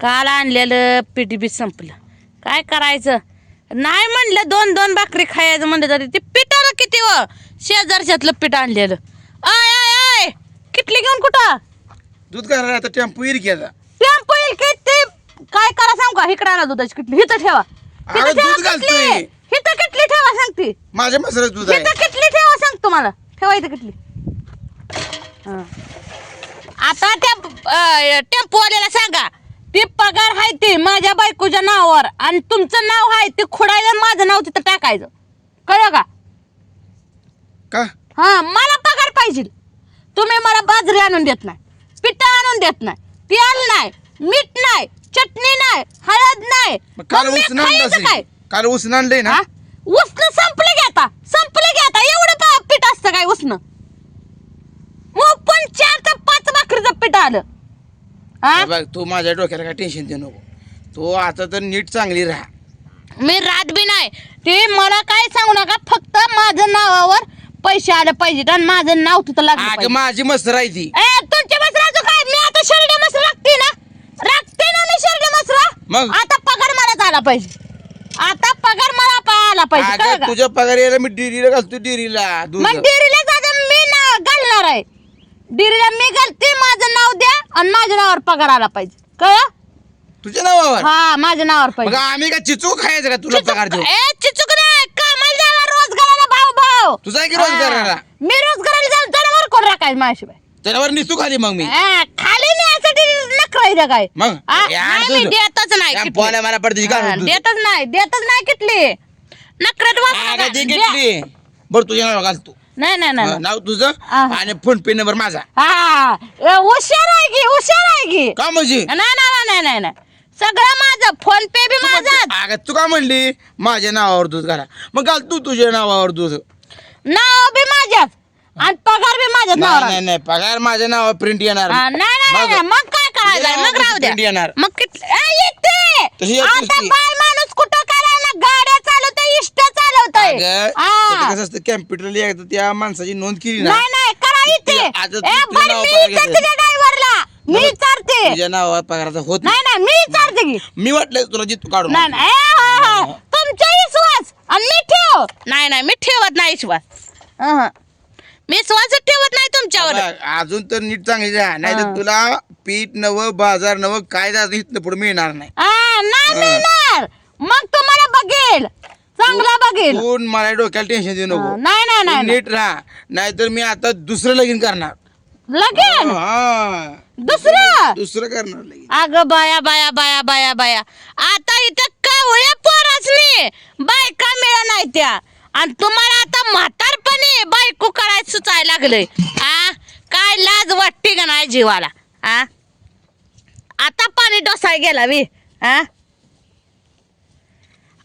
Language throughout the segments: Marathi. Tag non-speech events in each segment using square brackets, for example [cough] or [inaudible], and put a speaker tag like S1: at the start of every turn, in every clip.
S1: काल आणलेलं पीठ बी संपलं. काय करायचं? नाही म्हणलं दोन दोन भाकरी खायचं म्हणलं तरी ते पिठाला किती व? शेजारच्यातलं पीठ आणलेलं. I I I! किटली घेऊन कुठं?
S2: दूध घालायला आता टेम्पो येईल आता.
S1: टेम्पो येईल की ते काय करा सांगू का? इकडे आणा दुधाची किटली. हिथं ठेवा. हिथं ठेवा
S2: घालतोय.
S1: किटली. हिथं किटली ठेवा सांगते.
S2: माझ्या मसरात दूध आहे.
S1: किटली ठेवा सांग तुम्हाला. ठेवा इथं किटली. हं. आता त्या टेम्पोवाल्याला सांगा. ते पगार आहे ते माझ्या बायकोच्या नावावर. आणि तुमचं नाव आहे ते खोडायला माझं नाव तिथं टाकायचं. कळलं का?
S2: का?
S1: हा मला पगार पाहिजे. तुम्ही मला बाजरी आणून देत नाही पिठा आणून देत नाही तेल नाही मीठ नाही चटणी नाही हळद नाही.
S2: मग काल
S1: मग मी खायचं काय?
S2: काल उसनं आणलंय ना?
S1: हा? उसनं संपलं की आता. संपलं की आता. एवढं पा- पीठ असतं काय उसनं? मग पण चार तर पाच भाकरीचं पीठ आलं. हा?
S2: हे बघ तू माझ्या डोक्याला काय टेन्शन देऊ नको. तू आता तर नीट चांगली राहा.
S1: मी रात बी नाही. ते मला काय सांगू नका फक्त माझं नावावर पैसे आले पाहिजेत आणि माझं नाव तिथं लागलं
S2: अगं
S1: पाहिजे.
S2: माझी मसर आहे ती
S1: ए तुमच्या मसराचं काय? मी आता शरडे मसरा लागते ना. राखते ना मी शरडे मसरा
S2: मग?
S1: आता पगार मला आला पाहिजे. आता पगार मला पा- आला पाहिजे कळलं
S2: अगं
S1: का?
S2: तुझ्या पगार यायला मी डेअरीला घालतो डेअरीला दूध
S1: मग डिरीला जाता मी ना घालणार आहे. डिरीला मी घालते माझं नाव द्या. आणि माझ्या नावावर पगार आला पाहिजे. कळ
S2: तुझ्या नावावर?
S1: हा माझ्या नावावर
S2: मग
S1: पाहिजे
S2: आम्ही का चिचू खायचं का तुला पगार देऊ?
S1: ए चिचुक नाही कामाला रोजगाराला
S2: तुझा आहे की रोजगाराला?
S1: हा. मी रोजगाराला जाऊन जनावर कोण राखायचं माझ्याशिवाय?
S2: त्याच्यावर निसू खाली मग मी.
S1: हा, खाली न्यायसाठी काय.
S2: मग?
S1: हा,
S2: यार
S1: नाही, मी
S2: तुझं-
S1: देतच नाही
S2: या
S1: किटली.
S2: पोहायला मला पडते
S1: हा, देतच नाही देतच नाही किटली.
S2: घेतली बरं तुझ्या नाव घाल तू.
S1: नाही नाही नाही
S2: नाव तुझं. आणि फोन पे नंबर माझा.
S1: हा ए, हुशार आहे की हुशार आहे की?
S2: का म्हणजे?
S1: नाही नाही नाही नाही नाही सगळं माझं. फोन पे बी माझं
S2: अगं तू का म्हणली? माझ्या नावावर दूध घाला. मग घाल तू तुझ्या नावावर दूध.
S1: नाव बी माझ्याच. आणि पगार बी माझ्याच
S2: नाही
S1: नावावर.
S2: नाही नाही. पगार माझ्या नावावर प्रिंट येणार.
S1: हा, नाही नाही, नाही
S2: मग-
S1: नाही, मग काय करायचं मग राहू द्या.
S2: येणार.
S1: मग कित- ए,
S2: तशी येत
S1: आता
S2: नसती.
S1: बाय कुठं करायला गाड्या चालवतोय इष्ट चालवतोय
S2: अगं,
S1: हा.
S2: त्याचं कसं असतं कॅम्प्युटरला एकदा त्या माणसाची नोंद केली ना
S1: नाही नाही करा इथे.
S2: तुला- आता तू-
S1: ए,
S2: तुला
S1: बरं,
S2: नाव
S1: मी
S2: पगार
S1: विचारते
S2: घेतलं.
S1: त्या ड्रायव्हरला. मी
S2: मग-
S1: विचारते
S2: तुझ्या नावावर पगाराचा होत नाही.
S1: नाही नाही मी विचारते की.
S2: मी वाटलं तुला जितू काढून
S1: नाही नाही ए, हा, हा. तुमचा विश्वास. आणि मी ठेव. नाही नाही मी ठेवत नाही विश्वास. अहं. मी विश्वास ठेवत नाही तुमच्यावर.
S2: बघ, अजून तर नीट चांगली नाही तर
S1: हा.
S2: तुला पीठ नवं बाजार नवं काय जात इथनं पुढे मिळणार नाही.
S1: हा, नाही
S2: हा.
S1: मिळणार. मग तुम्हाला बघेल. चांगला बघेल.
S2: तू मला डोक्याला टेन्शन देऊ
S1: हा,
S2: नको
S1: नाही नाही
S2: तू
S1: नाही
S2: नीट राहा. नाहीतर मी आता दुसरं लगीन करणार.
S1: लगेन?
S2: हा.
S1: दुसरं?
S2: दुसरं करणार लगीन.
S1: अगं बाया बाया बाया बाया बाया. आता इथं कवळ्या पोरासनी बायका मिळा नाही त्या. आणि तुम्हाला आता म्हातारपणी बायको करायला सुचायला लागलंय. आ? काय लाज वाटते का नाही जीवाला? आ? आता पाणी डोसाय गेला वी आ?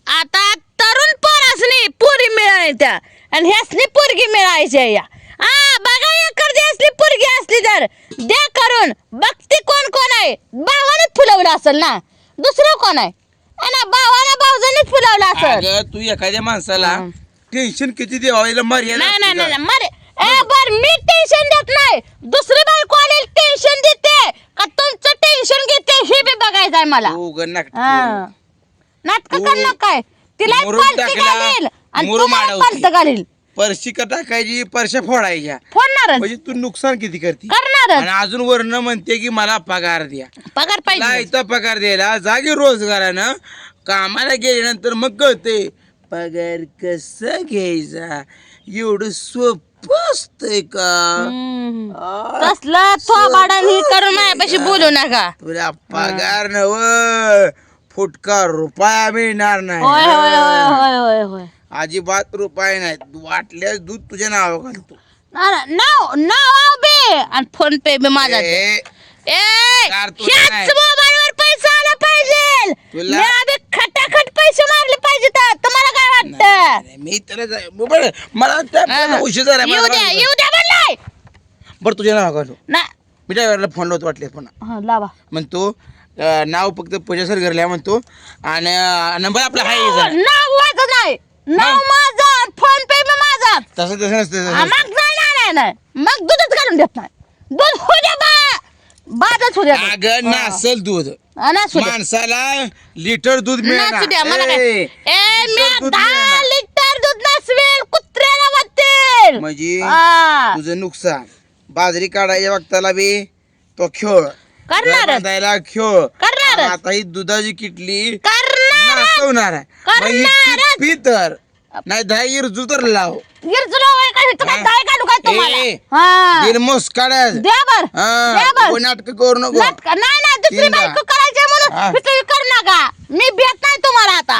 S1: आता तरुण पोरासनी पुरी मिळाली त्या. आणि ह्यासनी पोरगी मिळायची या. आ बघा एखादी असली पोरगी असली तर. द्या करून. बघते कोण कोण आहे. भावाने फुलवलं असेल ना. दुसरं कोण आहे? ना भावाला भाऊजानेच फुलवलं असेल.
S2: अगं तू एखाद्या माणसाला. टेन्शन किती द्यावायला मर्यादा
S1: नाही नाही
S2: असते
S1: नाही
S2: का?
S1: मरे ए बर मी टेन्शन देत नाही. दुसरी बायको आलेली टेन्शन देते? का तुमचं टेन्शन घेते? हे बी बघायचं आहे मला.
S2: तू उगाच नाटक.
S1: हा. नाटक
S2: तू
S1: काय? तिला
S2: मुरुम
S1: पालती
S2: टाकला,
S1: घालील आणि
S2: मुरुम
S1: तुम्हाला
S2: अडवते.
S1: पालत घालील.
S2: परशी का टाकायची? परश्या फोडायच्या.
S1: फोडणारच.
S2: म्हणजे तू नुकसान किती करते?
S1: करणारच.
S2: आणि अजून वर्ण म्हणते की मला पगार द्या.
S1: पगार पाहिजे.
S2: लायचा पगार द्यायला जागी रोजगारानं कामाला गेल्यानंतर मग कळते पगार कसा घ्यायचा? एवढं सोपं असतंय का?
S1: हम्म.
S2: आ,
S1: तसलं थोबाडा करून माझ्यापाशी बोलू नका.
S2: तुला पगार नव फुटका रुपया मिळणार
S1: होय होय होय
S2: नाही
S1: होय होय होय.
S2: अजिबात रुपये नाही वाटल्यास दूध तुझ्या नाव घालतो.
S1: ना- ना- नाव नाव बे. आणि फोन पे बी माझा दे.
S2: ए,
S1: ए
S2: पगार तुला
S1: ह्याच
S2: नाही.
S1: मोबाईल वर पैसा आला पाहिजे.
S2: तुला-
S1: मी आधी खटाखट पैसे मारले पाहिजे तर. तुम्हाला काय वाटतं?
S2: मी तर जाय- बरं, मला त्या उशीर झाला
S1: येऊ
S2: मला
S1: द्या
S2: काय-
S1: येऊ द्या म्हणलाय.
S2: बरं तुझ्या नाव घालतो.
S1: ना.
S2: मी ड्रायव्हरला फोन लावतो वाटले पुन्हा.
S1: हा लावा.
S2: म्हणतो नाव फक्त पूजा सर घरल्या म्हणतो. आणि नंबर आपला हाय जरा.
S1: नाव माझं नाही. नाव माझं फोन पे माझा.
S2: तसं तसं नसतं तसं
S1: मग
S2: नसतं.
S1: नाही नाही नाही नाही मग दूधच घालून देत नाही. दूध होऊ द्या बा. बादच होऊ द्या
S2: अगं नसल दूध.
S1: हा, नसू द्या.
S2: माणसाला लिटर दूध
S1: नसू द्या मला काय
S2: मिळणार
S1: ए मी
S2: लिटर दूध
S1: दहा
S2: मिळणार.
S1: लिटर दूध नसवेल कुत्र्याला वाटेल
S2: म्हणजे
S1: हा.
S2: तुझं नुकसान. बाजरी काढायच्या वक्ताला बी तो खेळ.
S1: करणारच.
S2: बांधायला खेळ
S1: करणारच.
S2: आता ही दुधाची किटली
S1: करणार
S2: नाचवणार आहे. मग ही
S1: करणारच.
S2: पी तर. नाही दहा इरजू तर लाव.
S1: गिरजुला का? काय. काय काढू काय तुम्हाला?
S2: ए,
S1: हा.
S2: दिल मोस काढायचं.
S1: द्या बर. द्या बर.
S2: नाटक करू नको.
S1: नाटक- नाही नाही दुसरी
S2: तीनदा.
S1: बायको करायची म्हणून
S2: हा.
S1: मी तुम्ही करू नका. मी भेट नाही तुम्हाला आता.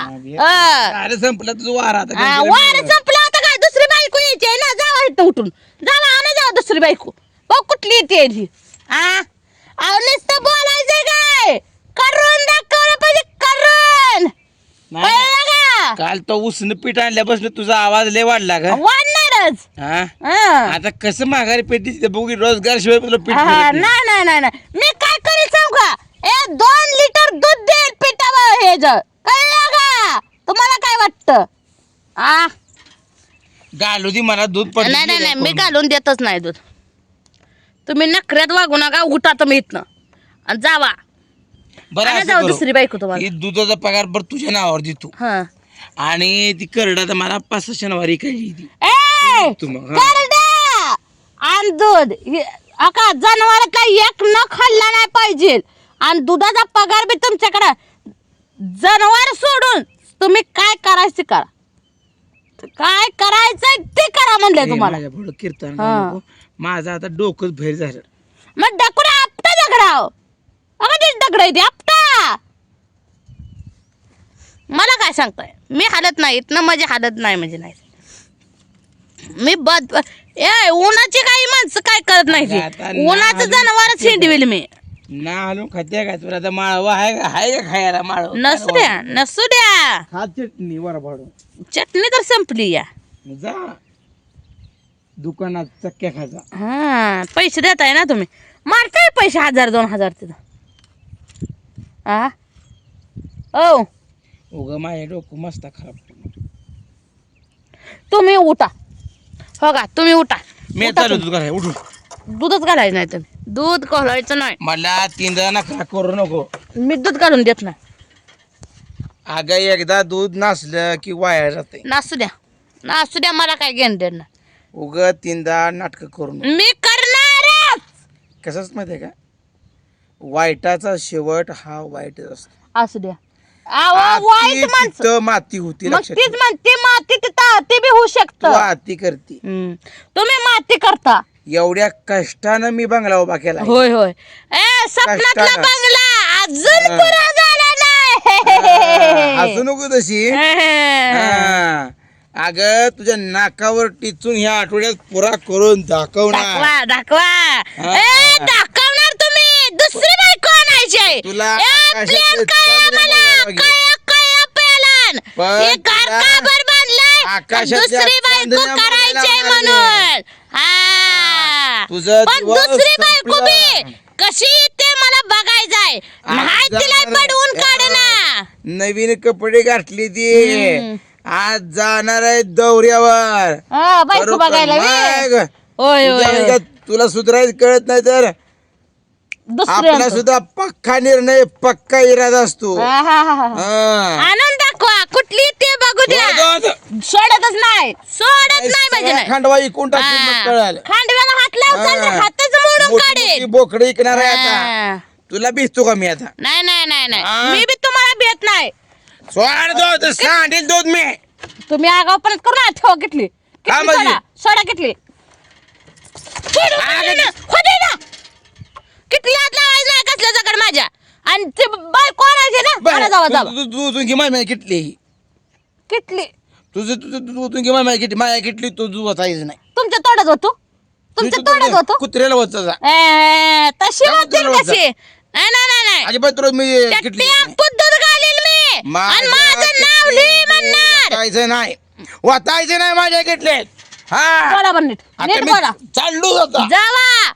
S1: हा.
S2: अरे संपला तुझं वार आता
S1: हा, वार? संपला आता काय? दुसरी बायको यायची आहे ना? जावा इथं उठून. जावा आणा जावा दुसरी बायको. बघ कुठली येते हा अहो नुसतं बोलायचंय काय? करून दाखवलं पाहिजे करून.
S2: नाही.
S1: कळलं का?
S2: काल तो उसन पीठ आणल्यापासून तुझा आवाज लय वाढला का
S1: वाढणारच.
S2: हा?
S1: हा.
S2: आता कसं माघारी पेटी बघू रोजगार शिवाय तुला पीठ
S1: हा,
S2: मिळत नाही.
S1: नाही नाही नाही नाही. मी काय करीन सांगू का? ए दोन लिटर दूध देईल पिठावर हे ज कळलं का? तुम्हाला काय वाटतं? आ?
S2: घालू दे मला दूध पडलं
S1: नाही नाही मी. घालून देतच नाही दूध. तुम्ही नखऱ्यात वागू नका उठा तुम्ही इथनं. आणि जावा.
S2: बरं
S1: आणि
S2: असं
S1: जाऊ
S2: करू.
S1: दुसरी बायको तुम्हाला.
S2: ही दुधाचा पगार बरं तुझ्या नावावर दे तू
S1: हा.
S2: आणि ती करडा तर मला पाच सहा शनिवारी काही ती.
S1: ए!
S2: तू मग, हा.
S1: करडा! आणि दूध. हे- अका जनावरातला एक न खाल्ला नाही पाहिजे. आणि दुधाचा पगार बी तुमच्याकडं. जनावर सोडून तुम्ही काय करायचं करा. काय करायचं ते करा म्हणले तुम्हाला.
S2: माझ्या पुढं कीर्तन
S1: हा.
S2: नको. माझं आता डोकंच भैर झालं.
S1: मग डकुरा आपटा दगडाव. अगं दगड आहे ते आपटा. मला काय सांगताय? मी हालत नाही इथनं माझी हालत नाही म्हणजे नाही. मी बद ए उन्हाची काही माणसं काय करत नाही ती. उन्हाचं जनावरच हिंडविल मी.
S2: ना आलो खात्या काय तुला? आता माळव आहे का? आहे का खायला माळव?
S1: नसू द्या नसू द्या.
S2: हा चटणी वर भाडू.
S1: चटणी तर संपली या.
S2: जा. दुकानात चक्क्या खाजा
S1: हा पैसे देताय ना तुम्ही. मारताय पैसे हजार दोन हजार तिथं. हा ओ.
S2: उग माझ्या डोकं मस्त खराब.
S1: तुम्ही उठा. हो का तुम्ही उठा.
S2: मी
S1: उठा
S2: चालू
S1: तुम्ही.
S2: दूध करायला उठू
S1: दूधच घालायचं नाही तुम्ही दूध घालायचं नाही.
S2: मला तीन जण खरा करू नको.
S1: मी दूध घालून देत नाही.
S2: अगं एकदा दूध नसलं की वाया जाते
S1: नासू द्या. नासू द्या मला काय घेणं देणं
S2: उग तीनदा नाटक करू नको.
S1: मी करणारच!
S2: कसंच माहितीये का? वाईटाचा शेवट हा वाईटच असतो.
S1: असू द्या. आव,
S2: आती
S1: वाईट माणसं.
S2: तिथं माती होती
S1: मग
S2: लक्षात
S1: तीच
S2: ठेव.
S1: म्हणते माती तिथं ते बी होऊ
S2: तू
S1: शकत
S2: आती करते.
S1: तुम्ही माती करता.
S2: एवढ्या कष्टानं मी बंगला उभा केला
S1: होय होय ए स्वप्नातला
S2: कष्टानं.
S1: बंगला अजून
S2: हा.
S1: पुरा झाला नाही
S2: हसू नको तशी [laughs] हा. अगं तुझ्या नाकावर टिचून ह्या आठवड्यात पुरा करून दाखवणार
S1: दाखवा दाखवा
S2: हा.
S1: ए दाखवणार तुम्ही दुसरी बायको आणायची आहे.
S2: तुला
S1: ए,
S2: आकाशातले
S1: प्लेन काय
S2: चांदणे
S1: मला
S2: बघायला लागेल.
S1: काय काय पेलन
S2: पण
S1: हे घर
S2: तुला
S1: का बर बांधलंय
S2: आकाशातल्या
S1: दुसरी बायको
S2: चांदण्या
S1: करायची आहे
S2: बघायला
S1: म्हणून. हा.
S2: तुझं
S1: पण
S2: दिवस
S1: दुसरी बायको
S2: संपला.
S1: बी कशी ते मला बघायचंय?
S2: आज
S1: नाही तिला
S2: जाणार-
S1: पडवून काढ ना
S2: नवीन कपडे घातली ती.
S1: हम्म.
S2: आज जाणार आहे दौऱ्यावर.
S1: हा, बायको
S2: बरोबर.
S1: बघायला बी.
S2: मग.
S1: होय
S2: तुझ्या
S1: होय
S2: वेळेला तुला सुधारायचं कळत नाही तर. आपला सुद्धा पक्का निर्णय पक्का इरादा असतो.
S1: हा, हा, हा, हा.
S2: हा.
S1: आनंद सोडतच नाही. सोडत नाही म्हणजे नाही.
S2: खांडवा इकून टाकतील मग. कळालं.
S1: खांडव्याला हात लावताल तर
S2: हा.
S1: हातच मोडून
S2: मोठी
S1: काढेल
S2: मोठी बोकडे इकणार आहे आता.
S1: हा.
S2: तुला भिजतो का मी आता?
S1: नाही नाही नाही नाही. मी बी तुम्हाला भेट नाही.
S2: सोड दूध सांडील दूध मी.
S1: तुम्ही आगाव पण करू ना ठेवा
S2: हा, म्हणजे?
S1: सोडा. होते लावायचं नाही कसल्या जगड माझ्या. आणि ते बाय कोणाचे ना? आणा जावा जावा.
S2: तू तू तू घे माझ्या किटली.
S1: किटली.
S2: तुझं तुझं तू तू घे माझ्या किटली माझ्या किटली तू तू वाचायचं नाही.
S1: तुमच्या तोंडात होतो तुमच्या
S2: तुझं
S1: तोंडात होतो
S2: कुत्र्याला वाचा
S1: ए, तशी
S2: काय
S1: कशी? नाही नाही नाही नाही.
S2: अजिबात तुला मी किटली
S1: घालील मी. आणि
S2: माझ्या
S1: माझं नाव
S2: किटलीत
S1: लिही म्हणणार.
S2: वाचायचं नाही. वाचायचं नाही माझ्या किटलीत. हा.
S1: बोला बरं नीट.
S2: आता
S1: नीट
S2: मी
S1: बोला.
S2: चाललो होता
S1: जावा.